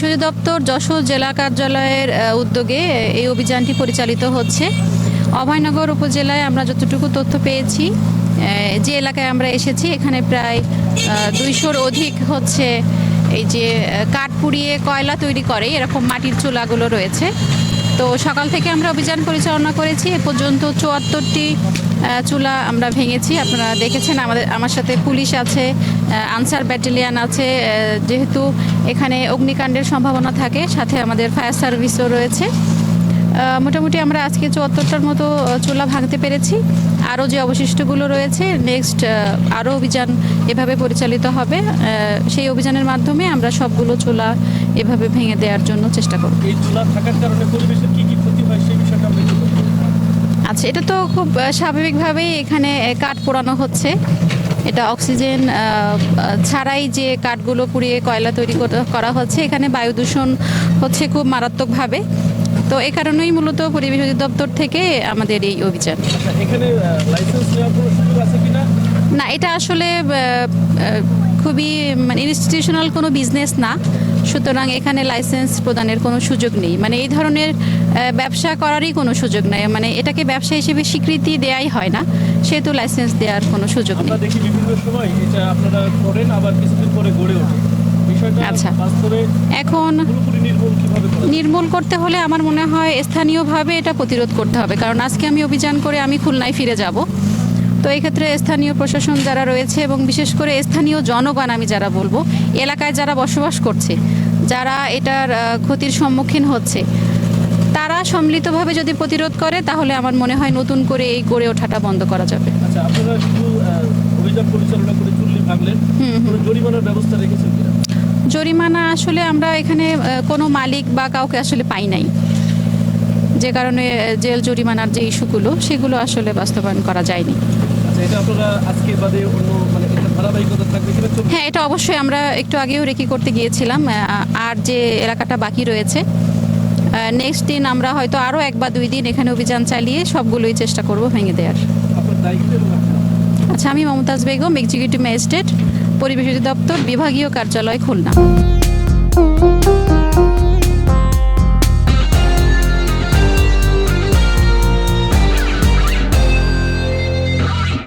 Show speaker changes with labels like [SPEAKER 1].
[SPEAKER 1] পরিবেশ দপ্তর যশোর জেলা কার্যালয়ের উদ্যোগে এই অভিযানটি পরিচালিত হচ্ছে। অভয়নগর উপজেলায় আমরা যতটুকু তথ্য পেয়েছি যে এলাকায় আমরা এসেছি, এখানে প্রায় দুইশোর অধিক হচ্ছে এই যে কাঠ পুড়িয়ে কয়লা তৈরি করে, এরকম মাটির চুলাগুলো রয়েছে। তো সকাল থেকে আমরা অভিযান পরিচালনা করেছি। এ পর্যন্ত চুয়াত্তরটি চুলা আমরা ভেঙেছি। আপনারা দেখেছেন আমাদের, আমার সাথে পুলিশ আছে আনসার ব্যাটালিয়ান আছে যেহেতু এখানে অগ্নিকাণ্ডের সম্ভাবনা থাকে, সাথে আমাদের ফায়ার সার্ভিসও রয়েছে। মোটামুটি আমরা আজকে চুয়াত্তরটার মতো চুলা ভাঙতে পেরেছি। আরও যে অবশিষ্টগুলো রয়েছে নেক্সট আরও অভিযান এভাবে পরিচালিত হবে সেই অভিযানের মাধ্যমে আমরা সবগুলো চুলা এভাবে ভেঙে দেওয়ার জন্য চেষ্টা করব।
[SPEAKER 2] এই চুলা থাকার কারণে পরিবেশের কি কি ক্ষতি হয় সেই বিষয়টা আমরা
[SPEAKER 1] আচ্ছা এটা তো খুব স্বাভাবিকভাবেই এখানে কাঠ পোড়ানো হচ্ছে। এটা অক্সিজেন ছাড়াই যে কাঠগুলো পুড়িয়ে কয়লা তৈরি করা- করা হচ্ছে এখানে বায়ু দূষণ হচ্ছে খুব মারাত্মকভাবে। তো এ কারণেই মূলত পরিবেশ অধিদপ্তর থেকে আমাদের এই অভিযান।
[SPEAKER 2] আচ্ছা
[SPEAKER 1] না এটা আসলে খুবই মানে ইনস্টিটিউশনাল কোনো বিজনেস না। সুতরাং এখানে লাইসেন্স প্রদানের কোনো সুযোগ নেই। মানে এই ধরনের ব্যবসা করারই কোনো সুযোগ নেই। মানে এটাকে ব্যবসা হিসেবে স্বীকৃতি দেয়াই হয় না। সেহেতু লাইসেন্স দেওয়ার কোনো সুযোগ নেই।
[SPEAKER 2] দেখি বিভিন্ন সময় এটা আপনারা করেন আবার কিছুদিন পরে গড়ে ওঠে।
[SPEAKER 1] আচ্ছা। এখন
[SPEAKER 2] নির্মূল
[SPEAKER 1] করতে হলে আমার মনে হয় স্থানীয়ভাবে এটা প্রতিরোধ করতে হবে। কারণ আজকে আমি অভিযান করে আমি খুলনায় ফিরে যাব। তো এই ক্ষেত্রে স্থানীয় প্রশাসন যারা রয়েছে এবং বিশেষ করে স্থানীয় জনগণ আমি যারা বলব এলাকায় যারা বসবাস করছে যারা এটার ক্ষতির সম্মুখীন হচ্ছে তারা সম্মিলিতভাবে যদি প্রতিরোধ করে তাহলে আমার মনে হয় নতুন করে এই গড়ে ওঠাটা বন্ধ করা যাবে।
[SPEAKER 2] আচ্ছা আপনারা শুধু অভিযান পরিচালনা করে চুল্লি। কোনো জরিমানার ব্যবস্থা রেখেছেন কিনা?
[SPEAKER 1] জরিমানা আসলে আমরা এখানে কোনো মালিক বা কাউকে আসলে পাই নাই। যে কারণে জেল জরিমানার যে ইস্যুগুলো সেগুলো আসলে বাস্তবায়ন করা যায়নি।
[SPEAKER 2] আচ্ছা মানে
[SPEAKER 1] হ্যাঁ এটা অবশ্যই আমরা একটু আগেও রেকি করতে গিয়েছিলাম আর যে এলাকাটা বাকি রয়েছে নেক্সট দিন আমরা হয়তো আরও এক বা দুই দিন এখানে অভিযান চালিয়ে সবগুলোই চেষ্টা করব ভেঙে দেওয়ার। আচ্ছা আমি মমতাজ বেগম এক্সিকিউটিভ ম্যাজিস্ট্রেট পরিবেশ অধিদপ্তর বিভাগীয় কার্যালয় খুলনা।